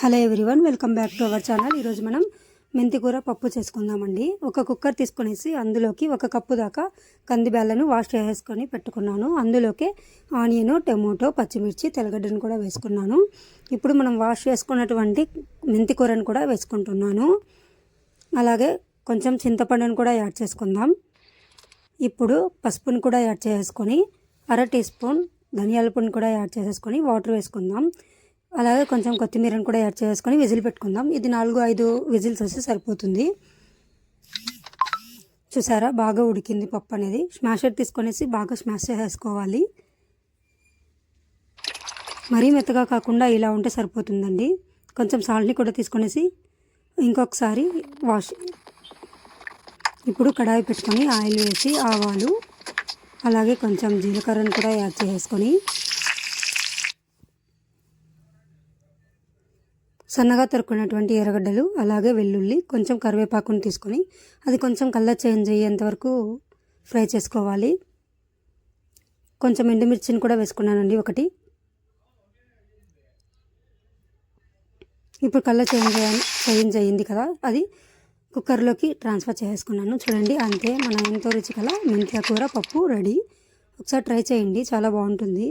Hello everyone welcome back to our channel. ఈరోజు మనం మెంతి కూర పప్పు చేసుకుందామండి. ఒక కుక్కర్ తీసుకునేసి అందులోకి ఒక కప్పు దాకా కంది వాష్ చేసుకొని పెట్టుకున్నాను. అందులోకి ఆనియన్ టమోటో పచ్చిమిర్చి తెల్లగడ్డను కూడా వేసుకున్నాను. ఇప్పుడు మనం వాష్ చేసుకున్నటువంటి మెంతి కూరను కూడా వేసుకుంటున్నాను. అలాగే కొంచెం చింతపండును కూడా యాడ్ చేసుకుందాం. ఇప్పుడు పసుపును కూడా యాడ్ చేసుకొని అర టీ స్పూన్ ధనియాల పొడిని కూడా యాడ్ చేసేసుకొని వాటర్ వేసుకుందాం. అలాగే కొంచెం కొత్తిమీరను కూడా యాడ్ చేసుకొని విజిల్ పెట్టుకుందాం. ఇది నాలుగు ఐదు విజిల్స్ వస్తే సరిపోతుంది. చూసారా? బాగా ఉడికింది పప్పు అనేది. స్మాషర్ తీసుకొనేసి బాగా స్మాష్ చేసుకోవాలి మరీ మెత్తగా కాకుండా ఇలా ఉంటే సరిపోతుందండి. కొంచెం సాల్ట్ని కూడా తీసుకొనేసి ఇంకొకసారి వాష్ ఇప్పుడు కడాయి పెట్టుకొని ఆయిల్ వేసి ఆవాలు అలాగే కొంచెం జీలకర్రను కూడా యాడ్ చేసుకొని సన్నగా తరుక్కున్నటువంటి ఎర్రగడ్డలు అలాగే వెల్లుల్లి కొంచెం కరివేపాకుని తీసుకొని అది కొంచెం కలర్ చేంజ్ అయ్యేంత వరకు ఫ్రై చేసుకోవాలి. కొంచెం ఎండుమిర్చిని కూడా వేసుకున్నానండి ఒకటి. ఇప్పుడు కలర్ చేంజ్ చేంజ్ అయ్యింది కదా అది కుక్కర్లోకి ట్రాన్స్ఫర్ చేసుకున్నాను చూడండి అంతే మన ఎంతో రుచికల మెంతియ కూర పప్పు రెడీ. ఒకసారి ట్రై చేయండి చాలా బాగుంటుంది.